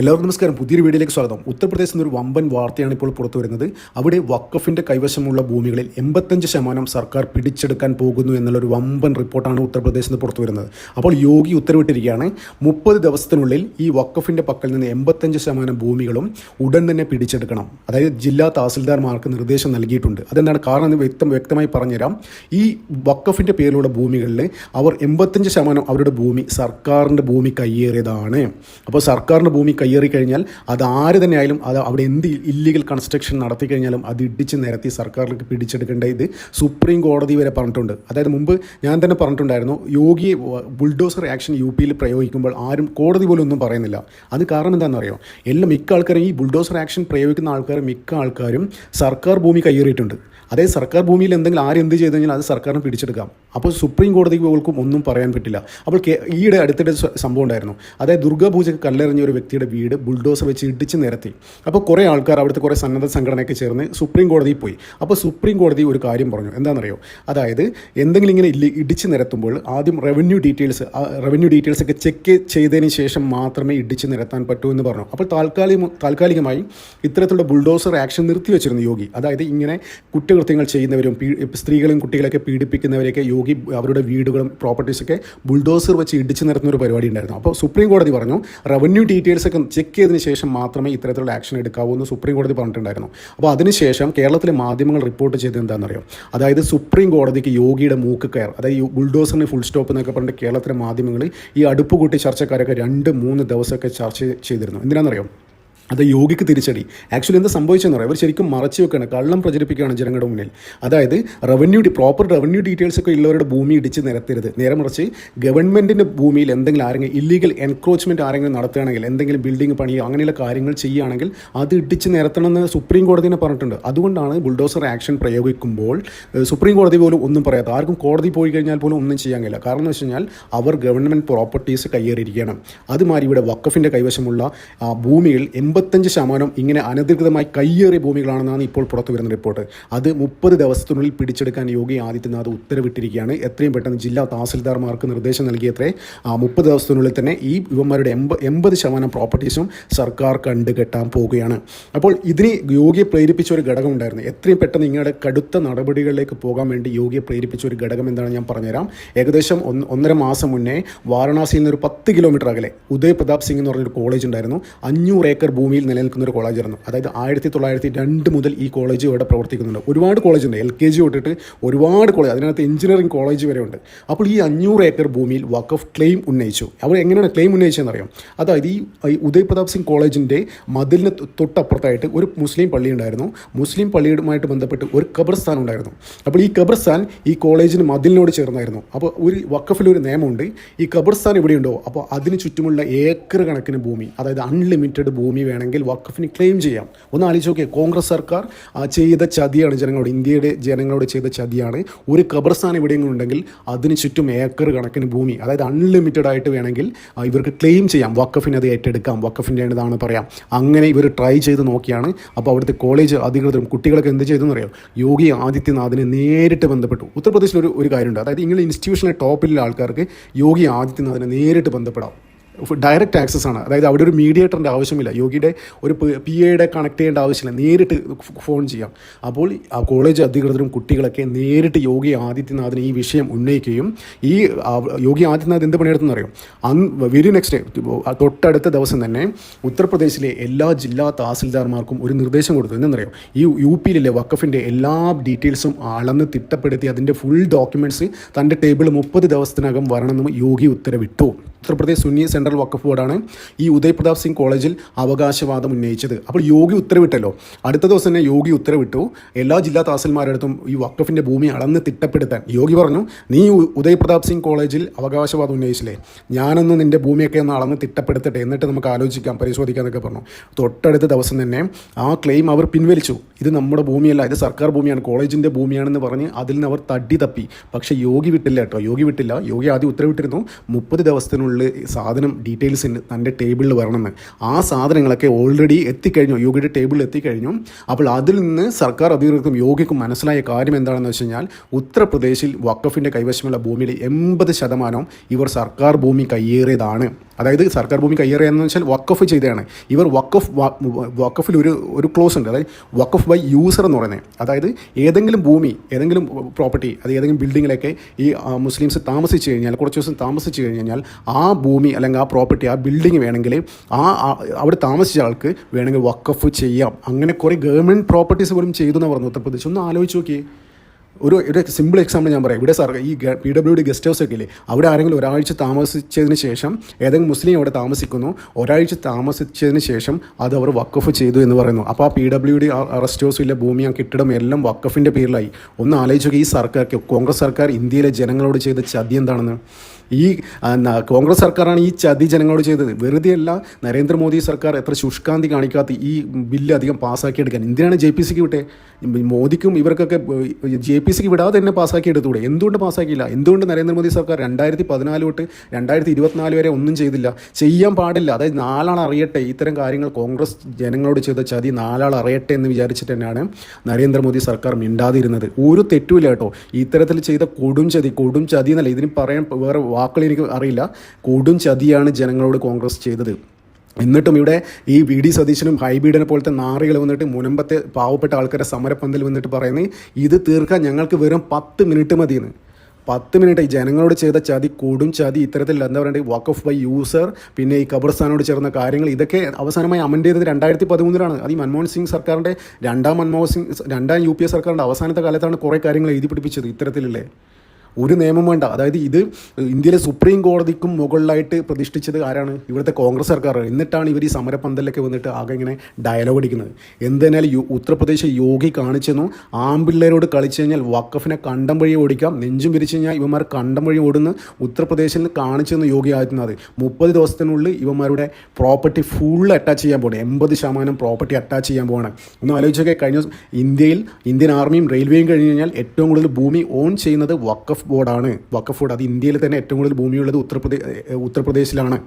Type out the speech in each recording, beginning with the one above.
എല്ലാവർക്കും നമസ്കാരം. പുതിയൊരു വീഡിയോയിലേക്ക് സ്വാഗതം. ഉത്തർപ്രദേശിൽ നിന്നൊരു വമ്പൻ വാർത്തയാണ് ഇപ്പോൾ പുറത്തു വരുന്നത്. അവിടെ വക്കഫിന്റെ കൈവശമുള്ള ഭൂമികളിൽ എൺപത്തഞ്ച് ശതമാനം സർക്കാർ പിടിച്ചെടുക്കാൻ പോകുന്നു എന്നുള്ളൊരു വമ്പൻ റിപ്പോർട്ടാണ് ഉത്തർപ്രദേശിൽ നിന്ന് പുറത്തു വരുന്നത്. അപ്പോൾ യോഗി ഉത്തരവിട്ടിരിക്കുകയാണ് മുപ്പത് ദിവസത്തിനുള്ളിൽ ഈ വക്കഫിന്റെ പക്കൽ നിന്ന് എൺപത്തഞ്ച് ശതമാനം ഭൂമികളും ഉടൻ തന്നെ പിടിച്ചെടുക്കണം. അതായത് ജില്ലാ തഹസിൽദാർമാർക്ക് നിർദ്ദേശം നൽകിയിട്ടുണ്ട്. അതെന്താണ് കാരണം എന്ന് വ്യക്തം വ്യക്തമായി പറഞ്ഞുതരാം. ഈ വക്കഫിന്റെ പേരിലുള്ള ഭൂമികളിൽ അവർ എൺപത്തഞ്ച് ശതമാനം അവരുടെ ഭൂമി സർക്കാരിന്റെ ഭൂമി കയ്യേറിയതാണ്. അപ്പോൾ സർക്കാരിന്റെ ഭൂമി കയ്യേറി കഴിഞ്ഞാൽ അത് ആര് തന്നെ ആയാലും അത് അവിടെ എന്ത് ഇല്ലീഗൽ കൺസ്ട്രക്ഷൻ നടത്തി കഴിഞ്ഞാലും അത് ഇടിച്ച് നിരത്തി സർക്കാരിലേക്ക് പിടിച്ചെടുക്കേണ്ട ഇത് സുപ്രീം കോടതി വരെ പറഞ്ഞിട്ടുണ്ട്. അതായത് മുമ്പ് ഞാൻ തന്നെ പറഞ്ഞിട്ടുണ്ടായിരുന്നു യോഗി ബുൾഡോസർ ആക്ഷൻ യു പിയിൽ പ്രയോഗിക്കുമ്പോൾ ആരും കോടതി പോലും ഒന്നും പറയുന്നില്ല. അത് കാരണം എന്താണെന്ന് അറിയോ എല്ലാം മിക്ക ആൾക്കാരും ഈ ബുൾഡോസർ ആക്ഷൻ പ്രയോഗിക്കുന്ന ആൾക്കാർ മിക്ക ആൾക്കാരും സർക്കാർ ഭൂമി കയ്യേറിയിട്ടുണ്ട്. അതായത് സർക്കാർ ഭൂമിയിൽ എന്തെങ്കിലും ആരെന്ത് ചെയ്തു കഴിഞ്ഞാൽ അത് സർക്കാരിന് പിടിച്ചെടുക്കാം. അപ്പോൾ സുപ്രീം കോടതിക്ക് പോലും ഒന്നും പറയാൻ പറ്റില്ല. അപ്പോൾ ഈയിടെ അടുത്തിടെ സംഭവം ഉണ്ടായിരുന്നു. അതായത് ദുർഗാപൂജയ്ക്ക് കല്ലെറിഞ്ഞ ഒരു വ്യക്തിയുടെ വീട് ബുൾഡോസർ വെച്ച് ഇടിച്ച് നിരത്തി. അപ്പോൾ കുറേ ആൾക്കാർ അവിടുത്തെ കുറേ സന്നദ്ധ സംഘടനയൊക്കെ ചേർന്ന് സുപ്രീം കോടതിയിൽ പോയി. അപ്പോൾ സുപ്രീം കോടതി ഒരു കാര്യം പറഞ്ഞു. എന്താണെന്നറിയോ? അതായത് എന്തെങ്കിലും ഇങ്ങനെ ഇടിച്ച് നിരത്തുമ്പോൾ ആദ്യം റവന്യൂ ഡീറ്റെയിൽസ് റവന്യൂ ഡീറ്റെയിൽസ് ഒക്കെ ചെക്ക് ചെയ്തതിന് ശേഷം മാത്രമേ ഇടിച്ച് നിരത്താൻ പറ്റൂ എന്ന് പറഞ്ഞു. അപ്പോൾ താൽക്കാലിക താൽക്കാലികമായി ഇത്തരത്തിലുള്ള ബുൾഡോസർ ആക്ഷൻ നിർത്തിവെച്ചിരുന്നു യോഗി. അതായത് ഇങ്ങനെ കുറ്റകൃത്യങ്ങൾ ചെയ്യുന്നവരും സ്ത്രീകളും കുട്ടികളെയൊക്കെ പീഡിപ്പിക്കുന്നവരെയൊക്കെ യോഗി അവരുടെ വീടുകളും പ്രോപ്പർട്ടീസൊക്കെ ബുൾഡോസർ വെച്ച് ഇടിച്ച് നിരത്തുന്ന ഒരു പരിപാടി ഉണ്ടായിരുന്നു. അപ്പോൾ സുപ്രീം കോടതി പറഞ്ഞു റവന്യൂ ഡീറ്റെയിൽസ് ഒക്കെ ചെക്ക് ചെയ്തതിന് ശേഷം മാത്രമേ ഇത്തരത്തിലുള്ള ആക്ഷൻ എടുക്കാവൂ എന്ന് സുപ്രീം കോടതി പറഞ്ഞിട്ടുണ്ടായിരുന്നു. അപ്പോൾ അതിനുശേഷം കേരളത്തിലെ മാധ്യമങ്ങൾ റിപ്പോർട്ട് ചെയ്തത് എന്താണെന്നറിയോ? അതായത് സുപ്രീം കോടതിക്ക് യോഗിയുടെ മൂക്ക് കയർ അതായത് ബുൾഡോസറിന് ഫുൾ സ്റ്റോപ്പ് എന്നൊക്കെ പറഞ്ഞിട്ട് കേരളത്തിലെ മാധ്യമങ്ങൾ ഈ അടുപ്പ് കൂട്ടി ചർച്ചക്കാരൊക്കെ രണ്ട് മൂന്ന് ദിവസമൊക്കെ ചർച്ച ചെയ്തിരുന്നു. എന്തിനാണെന്നറിയോ? അത് യോഗിക്ക് തിരിച്ചടി. ആക്ച്വലി എന്താ സംഭവിച്ചെന്ന് പറയാം അവർ ശരിക്കും മറച്ചു വെക്കുകയാണ്. കള്ളം പ്രചരിപ്പിക്കുകയാണ് ജനങ്ങളുടെ മുന്നിൽ. അതായത് റവന്യൂ പ്രോപ്പർ റവന്യൂ ഡീറ്റെയിൽസ് ഒക്കെ ഉള്ളവരുടെ ഭൂമി ഇടിച്ച് നിരത്തരുത്. നേരെ മറിച്ച് ഗവൺമെന്റിന്റെ ഭൂമിയിൽ എന്തെങ്കിലും ആരെങ്കിലും ഇല്ലീഗൽ എൻക്രോച്ച്മെന്റ് ആരെങ്കിലും നടത്തുകയാണെങ്കിൽ എന്തെങ്കിലും ബിൽഡിംഗ് പണിയോ അങ്ങനെയുള്ള കാര്യങ്ങൾ ചെയ്യുകയാണെങ്കിൽ അത് ഇടിച്ച് നിരത്തണമെന്ന് സുപ്രീം കോടതി തന്നെ പറഞ്ഞിട്ടുണ്ട്. അതുകൊണ്ടാണ് ബുൾഡോസർ ആക്ഷൻ പ്രയോഗിക്കുമ്പോൾ സുപ്രീം കോടതി പോലും ഒന്നും പറയാത്ത ആർക്കും കോടതി പോയി കഴിഞ്ഞാൽ പോലും ഒന്നും ചെയ്യാൻ കഴിയില്ല. കാരണം എന്ന് വെച്ച് കഴിഞ്ഞാൽ അവർ ഗവൺമെന്റ് പ്രോപ്പർട്ടീസ് കയ്യേറിയിരിക്കണം അതുമാതിരി ഇവിടെ വക്കഫിന്റെ കൈവശമുള്ള ഭൂമിയിൽ എൺപത്തഞ്ച് ശതമാനം ഇങ്ങനെ അനധികൃതമായി കയ്യേറിയ ഭൂമികളാണെന്നാണ് ഇപ്പോൾ പുറത്തു വരുന്ന റിപ്പോർട്ട്. അത് മുപ്പത് ദിവസത്തിനുള്ളിൽ പിടിച്ചെടുക്കാൻ യോഗി ആദിത്യനാഥ് ഉത്തരവിട്ടിരിക്കുകയാണ്. എത്രയും പെട്ടെന്ന് ജില്ലാ തഹസിൽദാർമാർക്ക് നിർദ്ദേശം നൽകിയത്രേ ആ മുപ്പത് ദിവസത്തിനുള്ളിൽ തന്നെ ഈ യുവന്മാരുടെ എൺപ എൺപത് ശതമാനം പ്രോപ്പർട്ടീസും സർക്കാർ കണ്ടുകെട്ടാൻ പോവുകയാണ്. അപ്പോൾ ഇതിന് യോഗിയെ പ്രേരിപ്പിച്ച ഒരു ഘടകം ഉണ്ടായിരുന്നു. എത്രയും പെട്ടെന്ന് ഇങ്ങയുടെ കടുത്ത നടപടികളിലേക്ക് പോകാൻ വേണ്ടി യോഗിയെ പ്രേരിപ്പിച്ച ഒരു ഘടകം എന്താണ് ഞാൻ പറഞ്ഞുതരാം. ഏകദേശം ഒന്ന് ഒന്നര മാസം മുന്നേ വാരണാസിയിൽ നിന്ന് ഒരു പത്ത് കിലോമീറ്റർ അകലെ ഉദയ് പ്രതാപ് സിംഗ് എന്ന് പറഞ്ഞൊരു കോളേജ് ഉണ്ടായിരുന്നു. അഞ്ഞൂറ് ഏക്കർ ഭൂമിയിൽ നിലനിൽക്കുന്ന ഒരു കോളേജായിരുന്നു അതായത് ആയിരത്തി തൊള്ളായിരത്തി രണ്ട് മുതൽ ഈ കോളേജ് ഇവിടെ പ്രവർത്തിക്കുന്നുണ്ട്. ഒരുപാട് കോളേജ് ഉണ്ട്. എൽ കെ ജി തൊട്ടിട്ട് ഒരുപാട് കോളേജ് അതിനകത്ത് എഞ്ചിനീയറിംഗ് കോളേജ് വരെ ഉണ്ട്. അപ്പോൾ ഈ അഞ്ഞൂറ് ഏക്കർ ഭൂമിയിൽ വഖഫ് ക്ലെയിം ഉന്നയിച്ചു. അവർ എങ്ങനെയാണ് ക്ലെയിം ഉന്നയിച്ചതെന്ന് അറിയാം. അതായത് ഈ ഉദയ് പ്രതാപ് സിംഗ് കോളേജിന്റെ മതിലിന് തൊട്ടപ്പുറത്തായിട്ട് ഒരു മുസ്ലിം പള്ളി ഉണ്ടായിരുന്നു. മുസ്ലിം പള്ളിയുമായിട്ട് ബന്ധപ്പെട്ട് ഒരു ഖബർസ്ഥാൻ ഉണ്ടായിരുന്നു. അപ്പോൾ ഈ ഖബർസ്ഥാൻ ഈ കോളേജിന് മതിലിനോട് ചേർന്നായിരുന്നു. അപ്പോൾ ഒരു വക്കഫിൽ ഒരു നിയമമുണ്ട്. ഈ ഖബർസ്ഥാൻ ഇവിടെയുണ്ടോ അപ്പോൾ അതിന് ചുറ്റുമുള്ള ഏക്കർ കണക്കിന് ഭൂമി അതായത് അൺലിമിറ്റഡ് ഭൂമി വേണമെങ്കിൽ വക്കഫിന് ക്ലെയിം ചെയ്യാം. ഒന്ന് ആലോചിച്ച് നോക്കിയേ കോൺഗ്രസ് സർക്കാർ ചെയ്ത ചതിയാണ് ജനങ്ങളോട് ഇന്ത്യയുടെ ജനങ്ങളോട് ചെയ്ത ചതിയാണ് ഒരു ഖബർസ്ഥാൻ എവിടെയെങ്കിലും ഉണ്ടെങ്കിൽ അതിന് ചുറ്റും ഏക്കർ കണക്കിന് ഭൂമി അതായത് അൺലിമിറ്റഡ് ആയിട്ട് വേണമെങ്കിൽ ഇവർക്ക് ക്ലെയിം ചെയ്യാം. വക്കഫിന് അത് ഏറ്റെടുക്കാം. വക്കഫിന്റെതാണ് പറയാം. അങ്ങനെ ഇവർ ട്രൈ ചെയ്ത് നോക്കിയാണ്. അപ്പോൾ അവിടുത്തെ കോളേജ് അധികൃതരും കുട്ടികളൊക്കെ എന്ത് ചെയ്തെന്ന് അറിയാം? യോഗി ആദിത്യനാഥിനെ നേരിട്ട് ബന്ധപ്പെട്ടു. ഉത്തർപ്രദേശിൽ ഒരു ഒരു കാര്യമുണ്ട്. അതായത് ഇങ്ങനെ ഇൻസ്റ്റിറ്റ്യൂഷനിലെ ടോപ്പിലുള്ള ആൾക്കാർക്ക് യോഗി ആദിത്യനാഥിനെ നേരിട്ട് ബന്ധപ്പെടാം. ഡയറക്റ്റ് ആക്സസ് ആണ്. അതായത് അവിടെ ഒരു മീഡിയേറ്ററിന്റെ ആവശ്യമില്ല. യോഗിയുടെ ഒരു പി എയുടെ കണക്ട് ചെയ്യേണ്ട ആവശ്യമില്ല. നേരിട്ട് ഫോൺ ചെയ്യാം. അപ്പോൾ ആ കോളേജ് അധികൃതരും കുട്ടികളൊക്കെ നേരിട്ട് യോഗി ആദിത്യനാഥിന് ഈ വിഷയം ഉന്നയിക്കുകയും ഈ യോഗി ആദിത്യനാഥ് എന്ത് പണിയെടുത്തെന്ന് അറിയാം? അന്ന് വെരി നെക്സ്റ്റ് തൊട്ടടുത്ത ദിവസം തന്നെ ഉത്തർപ്രദേശിലെ എല്ലാ ജില്ലാ തഹസിൽദാർമാർക്കും ഒരു നിർദ്ദേശം കൊടുത്തു. എന്നറിയാം ഈ യു പിയിലെ വക്കഫിന്റെ എല്ലാ ഡീറ്റെയിൽസും അളന്ന് തിട്ടപ്പെടുത്തി അതിന്റെ ഫുൾ ഡോക്യുമെന്റ്സ് തന്റെ ടേബിൾ മുപ്പത് ദിവസത്തിനകം വരണമെന്ന് യോഗി ഉത്തരവിട്ടു. ഉത്തർപ്രദേശ് സുന്നി സെൻട്രൽ വഖഫ് ബോർഡാണ് ഈ ഉദയ് പ്രതാപ് സിംഗ് കോളേജിൽ അവകാശവാദം ഉന്നയിച്ചത്. അപ്പോൾ യോഗി ഉത്തരവിട്ടല്ലോ. അടുത്ത ദിവസം തന്നെ യോഗി ഉത്തരവിട്ടു. എല്ലാ ജില്ലാ തഹസിൽമാരുടെ അടുത്തും ഈ വഖഫിന്റെ ഭൂമി അളന്ന് തിട്ടപ്പെടുത്താൻ. യോഗി പറഞ്ഞു നീ ഉദയ് പ്രതാപ് സിംഗ് കോളേജിൽ അവകാശവാദം ഉന്നയിച്ചില്ലേ? ഞാനൊന്ന് നിന്റെ ഭൂമിയൊക്കെ ഒന്ന് അളന്ന് തിട്ടപ്പെടുത്തട്ടെ. എന്നിട്ട് നമുക്ക് ആലോചിക്കാം പരിശോധിക്കാം എന്നൊക്കെ പറഞ്ഞു. തൊട്ടടുത്ത ദിവസം തന്നെ ആ ക്ലെയിം അവർ പിൻവലിച്ചു. ഇത് നമ്മുടെ ഭൂമിയല്ല. ഇത് സർക്കാർ ഭൂമിയാണ്. കോളേജിന്റെ ഭൂമിയാണെന്ന് പറഞ്ഞ് അതിൽ നിന്ന് അവർ തട്ടി തപ്പി. പക്ഷേ യോഗി വിട്ടില്ല കേട്ടോ. യോഗി വിട്ടില്ല. യോഗി ആദ്യം ഉത്തരവിട്ടിരുന്നു. മുപ്പത് ദിവസത്തിനുള്ളിൽ ഫുള്ള് സാധനം ഡീറ്റെയിൽസ് തന്റെ ടേബിളിൽ വരണമെന്ന്. ആ സാധനങ്ങളൊക്കെ ഓൾറെഡി എത്തിക്കഴിഞ്ഞു. യോഗിയുടെ ടേബിളിൽ എത്തിക്കഴിഞ്ഞു. അപ്പോൾ അതിൽ നിന്ന് സർക്കാർ അധികൃതർക്കും യോഗിക്കും മനസ്സിലായ കാര്യം എന്താണെന്ന് വെച്ച് കഴിഞ്ഞാൽ ഉത്തർപ്രദേശിൽ വക്കഫിന്റെ കൈവശമുള്ള ഭൂമിയിൽ എൺപത് ശതമാനവും ഇവർ സർക്കാർ ഭൂമി കയ്യേറിയതാണ്. അതായത് സർക്കാർ ഭൂമി കയ്യേറിയെന്ന് വെച്ചാൽ വക്കഫ് ചെയ്തതാണ്. ഇവർ വക്കഫ് വക്കഫിൽ ഒരു ഒരു ക്ലോസ് ഉണ്ട്. അതായത് വക്കഫ് ബൈ യൂസർ എന്ന് പറയുന്നത്. അതായത് ഏതെങ്കിലും ഭൂമി ഏതെങ്കിലും പ്രോപ്പർട്ടി അത് ഏതെങ്കിലും ബിൽഡിങ്ങിലൊക്കെ ഈ മുസ്ലിംസ് താമസിച്ച് കഴിഞ്ഞാൽ കുറച്ച് ദിവസം താമസിച്ച് കഴിഞ്ഞാൽ ആ ഭൂമി അല്ലെങ്കിൽ ആ പ്രോപ്പർട്ടി ആ ബിൽഡിംഗ് വേണമെങ്കിൽ ആ അവിടെ താമസിച്ച ആൾക്ക് വേണമെങ്കിൽ വക്കഫ് ചെയ്യാം. അങ്ങനെ കുറേ ഗവൺമെന്റ് പ്രോപ്പർട്ടീസ് പോലും ചെയ്തു എന്ന് പറഞ്ഞു ഉത്തർപ്രദേശ് ഒന്ന് ആലോചിച്ച് നോക്കിയേ. ഒരു ഒരു സിമ്പിൾ എക്സാമ്പിൾ ഞാൻ പറയാം. ഇവിടെ സാർ ഈ P W D guest house ഒക്കെ ഇല്ലേ? അവിടെ ആരെങ്കിലും ഒരാഴ്ച താമസിച്ചതിന് ശേഷം ഏതെങ്കിലും മുസ്ലിം അവിടെ താമസിക്കുന്നു. ഒരാഴ്ച താമസിച്ചതിന് ശേഷം അത് അവർ വക്കഫ് ചെയ്തു എന്ന് പറയുന്നു. അപ്പോൾ ആ P W D rest house ഇല്ല ഭൂമി ആ കെട്ടിടം എല്ലാം വക്കഫിന്റെ പേരിലായി. ഒന്ന് ആലോചിച്ച് ഈ സർക്കാർ കോൺഗ്രസ് സർക്കാർ ഇന്ത്യയിലെ ജനങ്ങളോട് ചെയ്ത ചതി എന്താണെന്ന്? ഈ കോൺഗ്രസ് സർക്കാരാണ് ഈ ചതി ജനങ്ങളോട് ചെയ്തത്. വെറുതെ അല്ല നരേന്ദ്രമോദി സർക്കാർ എത്ര ശുഷ്കാന്തി കാണിക്കാത്ത ഈ ബില്ല് അധികം പാസ്സാക്കിയെടുക്കാൻ എന്തിനാണ് ജെ പി സിക്ക് വിട്ടെ? മോദിക്കും ഇവർക്കൊക്കെ ജെ പി സിക്ക് വിടാതെ തന്നെ പാസ്സാക്കി എടുത്തുകൂടെ? എന്തുകൊണ്ട് പാസ്സാക്കിയില്ല? എന്തുകൊണ്ട് നരേന്ദ്രമോദി സർക്കാർ രണ്ടായിരത്തി പതിനാല് തൊട്ട് രണ്ടായിരത്തി ഇരുപത്തിനാല് വരെ ഒന്നും ചെയ്തില്ല? ചെയ്യാൻ പാടില്ല. അതായത് നാലാൾ അറിയട്ടെ ഇത്തരം കാര്യങ്ങൾ കോൺഗ്രസ് ജനങ്ങളോട് ചെയ്ത ചതി നാലാൾ അറിയട്ടെ എന്ന് വിചാരിച്ചിട്ട് തന്നെയാണ് നരേന്ദ്രമോദി സർക്കാർ മിണ്ടാതിരുന്നത്. ഒരു തെറ്റുമില്ല കേട്ടോ. ഇത്തരത്തിൽ ചെയ്ത കൊടും ചതി കൊടും ചതി എന്നല്ല ഇതിന് പറയാൻ വേറെ വാക്കുകൾ എനിക്ക് അറിയില്ല. കൊടും ചതിയാണ് ജനങ്ങളോട് കോൺഗ്രസ് ചെയ്തത്. എന്നിട്ടും ഇവിടെ ഈ വി ഡി സതീശനും ഹൈബീഡിനെ പോലത്തെ നാറികൾ വന്നിട്ട് മുനമ്പത്തെ പാവപ്പെട്ട ആൾക്കാരെ സമരപ്പന്തൽ വന്നിട്ട് പറയുന്നത് ഇത് തീർക്കാൻ ഞങ്ങൾക്ക് വെറും പത്ത് മിനിറ്റ് മതിയെന്ന്. പത്ത് മിനിറ്റ് ഈ ജനങ്ങളോട് ചെയ്ത ചതി കൂടും ചതി. ഇത്തരത്തിൽ എന്താ പറയുക വർക്ക് ഓഫ് ബൈ യൂസർ പിന്നെ ഈ ഖബർസ്ഥാനോട് ചേർന്ന കാര്യങ്ങൾ ഇതൊക്കെ അവസാനമായി അമൻഡ് ചെയ്തത് രണ്ടായിരത്തി പതിമൂന്നിലാണ് അത് ഈ മൻമോഹൻ സിംഗ് സർക്കാരിന്റെ രണ്ടാം മൻമോഹൻ സിംഗ് രണ്ടാം യു പി എ സർക്കാരിന്റെ അവസാനത്തെ കാലത്താണ് കുറേ കാര്യങ്ങൾ എഴുതി പിടിപ്പിച്ചത് ഇത്തരത്തിലല്ലേ? ഒരു നിയമം വേണ്ട. അതായത് ഇത് ഇന്ത്യയിലെ സുപ്രീം കോടതിക്കും മുകളിലായിട്ട് പ്രതിഷ്ഠിച്ചത് ആരാണ്? ഇവിടുത്തെ കോൺഗ്രസ് സർക്കാർ എന്നിട്ടാണ് ഇവർ ഈ സമരപന്തലിലൊക്കെ വന്നിട്ട് ആകെ ഇങ്ങനെ ഡയലോഗ് അടിക്കുന്നത്. എന്തിനാലും യു ഉത്തർപ്രദേശ് യോഗി കാണിച്ചെന്നു. ആമ്പിള്ളേരോട് കളിച്ചു കഴിഞ്ഞാൽ വക്കഫിനെ കണ്ടം വഴി ഓടിക്കാം. നെഞ്ചും പിരിച്ചു കഴിഞ്ഞാൽ ഇവന്മാർ കണ്ടം വഴി ഓടുന്നു. ഉത്തർപ്രദേശിൽ നിന്ന് കാണിച്ചെന്ന് യോഗി ആദിത്യനാഥ്. മുപ്പത് ദിവസത്തിനുള്ളിൽ ഇവന്മാരുടെ പ്രോപ്പർട്ടി ഫുൾ അറ്റാച്ച് ചെയ്യാൻ പോകണം എൺപത് ശതമാനം പ്രോപ്പർട്ടി അറ്റാച്ച് ചെയ്യാൻ പോകണം ഒന്ന് ആലോചിച്ചൊക്കെ കഴിഞ്ഞ ഇന്ത്യയിൽ ഇന്ത്യൻ ആർമിയും റെയിൽവേയും കഴിഞ്ഞ് കഴിഞ്ഞാൽ ഏറ്റവും കൂടുതൽ ഭൂമി ഓൺ ചെയ്യുന്നത് വക്കഫ് ബോർഡാണ്. വക്കഫ് ബോർഡ് അത് ഇന്ത്യയിൽ തന്നെ ഏറ്റവും കൂടുതൽ ഭൂമിയുള്ളത് ഉത്തർപ്രദേശ് ഉത്തർപ്രദേശിലാണ്.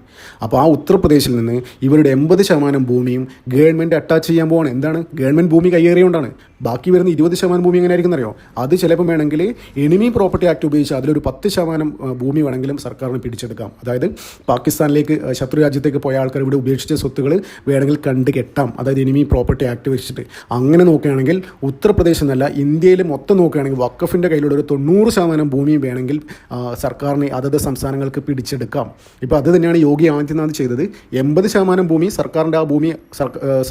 അപ്പോൾ ആ ഉത്തർപ്രദേശിൽ നിന്ന് ഇവരുടെ എൺപത് ശതമാനം ഭൂമിയും ഗവൺമെന്റ് അറ്റാച്ച് ചെയ്യാൻ പോവാണ്. എന്താണ്? ഗവൺമെന്റ് ഭൂമി കയ്യേറിയുകൊണ്ടാണ് ബാക്കി വരുന്ന ഇരുപത് ശതമാനം ഭൂമി എങ്ങനെ ആയിരിക്കും അറിയോ അത് ചിലപ്പോൾ വേണമെങ്കിൽ എനിമി പ്രോപ്പർട്ടി ആക്ട് ഉപയോഗിച്ച് അതിലൊരു പത്ത് ശതമാനം ഭൂമി വേണമെങ്കിലും സർക്കാരിന് പിടിച്ചെടുക്കാം. അതായത് പാകിസ്ഥാനിലേക്ക് ശത്രു രാജ്യത്തേക്ക് പോയ ആൾക്കാർ ഇവിടെ ഉപേക്ഷിച്ച സ്വത്തുകൾ വേണമെങ്കിൽ കണ്ട് കെട്ടാം. അതായത് എനിമി പ്രോപ്പർട്ടി ആക്ട് വെച്ചിട്ട്. അങ്ങനെ നോക്കുകയാണെങ്കിൽ ഉത്തർപ്രദേശ് എന്നല്ല ഇന്ത്യയിൽ മൊത്തം നോക്കുകയാണെങ്കിൽ വക്കഫിന്റെ കയ്യിലുള്ള ഒരു തൊണ്ണൂറ് ശതമാനം ഭൂമി വേണമെങ്കിൽ സർക്കാരിന് അതത് സംസ്ഥാനങ്ങൾക്ക് പിടിച്ചെടുക്കാം. ഇപ്പോൾ അത് തന്നെയാണ് യോഗി ആദിത്യനാഥ് ചെയ്തത്. എൺപത് ശതമാനം ഭൂമി സർക്കാരിന്റെ ആ ഭൂമി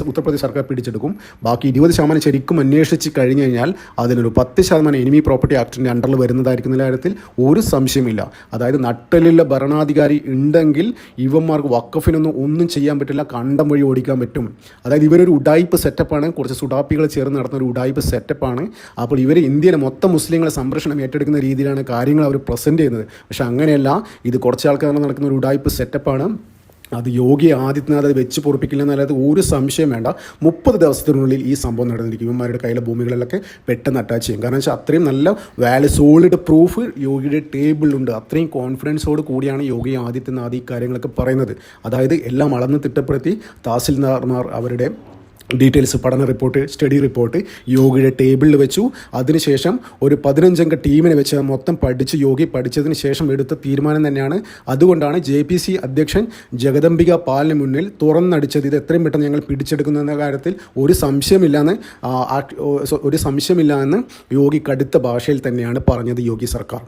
ഉത്തർപ്രദേശ് സർക്കാർ പിടിച്ചെടുക്കും. ബാക്കി ഇരുപത് ശതമാനം ശരിക്കും അന്വേഷിച്ച് കഴിഞ്ഞു കഴിഞ്ഞാൽ അതിനൊരു പത്ത് ശതമാനം എനിമി പ്രോപ്പർട്ടി ആക്ടിന്റെ അണ്ടറിൽ വരുന്നതായിരിക്കുന്ന കാര്യത്തിൽ ഒരു സംശയമില്ല അതായത് നട്ടലിലെ ഭരണാധികാരി ഉണ്ടെങ്കിൽ ഇവന്മാർക്ക് വക്കഫിനൊന്നും ഒന്നും ചെയ്യാൻ പറ്റില്ല കണ്ടം വഴി ഓടിക്കാൻ പറ്റും. അതായത് ഇവരൊരു ഉഡായിപ്പ് സെറ്റപ്പാണ് കുറച്ച് സുഡാപ്പികൾ ചേർന്ന് നടത്തുന്ന ഒരു ഉഡായിപ്പ് സെറ്റപ്പാണ് അപ്പോൾ ഇവർ ഇന്ത്യയിലെ മൊത്തം മുസ്ലിങ്ങളെ സംരക്ഷണം ഏറ്റെടുക്കുന്ന രീതിയിലാണ് കാര്യങ്ങൾ അവർ പ്രസന്റ് ചെയ്യുന്നത്. പക്ഷേ അങ്ങനെയല്ല ഇത് കുറച്ച് ആൾക്കാർ നടക്കുന്ന ഒരു ഉഡായിപ്പ് സെറ്റപ്പാണ് അത് യോഗി ആദിത്യനാഥ് അത് വെച്ച് പൊറപ്പിക്കില്ല എന്നല്ലാതെ ഒരു സംശയം വേണ്ട. മുപ്പത് ദിവസത്തിനുള്ളിൽ ഈ സംഭവം നടന്നിരിക്കും. ഇവന്മാരുടെ കയ്യിലെ ഭൂമികളിലൊക്കെ പെട്ടെന്ന് അറ്റാച്ച് ചെയ്യും. കാരണം വെച്ചാൽ അത്രയും നല്ല വാലി സോളിഡ് പ്രൂഫ് യോഗിയുടെ ടേബിളിലുണ്ട് അത്രയും കോൺഫിഡൻസോട് കൂടിയാണ് യോഗി ആദിത്യനാഥ് ഈ കാര്യങ്ങളൊക്കെ പറയുന്നത്. അതായത് എല്ലാം അളന്ന് തിട്ടപ്പെടുത്തി തഹസിൽദാർമാർ അവരുടെ ഡീറ്റെയിൽസ് പഠന റിപ്പോർട്ട് സ്റ്റഡി റിപ്പോർട്ട് യോഗിയുടെ ടേബിളിൽ വെച്ചു. അതിനുശേഷം ഒരു പതിനഞ്ചംഗ ടീമിനെ വെച്ച് മൊത്തം പഠിച്ച് യോഗി പഠിച്ചതിന് ശേഷം എടുത്ത തീരുമാനം തന്നെയാണ്. അതുകൊണ്ടാണ് ജെ പി സി അധ്യക്ഷൻ ജഗദംബിക പാലിന് മുന്നിൽ തുറന്നടിച്ചത്. ഇത് എത്രയും പെട്ടെന്ന് ഞങ്ങൾ പിടിച്ചെടുക്കുന്ന കാര്യത്തിൽ ഒരു സംശയമില്ലാന്ന് ഒരു സംശയമില്ല എന്ന് യോഗി കടുത്ത ഭാഷയിൽ തന്നെയാണ് പറഞ്ഞത് യോഗി സർക്കാർ.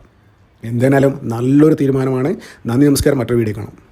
എന്തായാലും നല്ലൊരു തീരുമാനമാണ്. നന്ദി നമസ്കാരം. മറ്റൊരു വീഡിയോ കാണാം.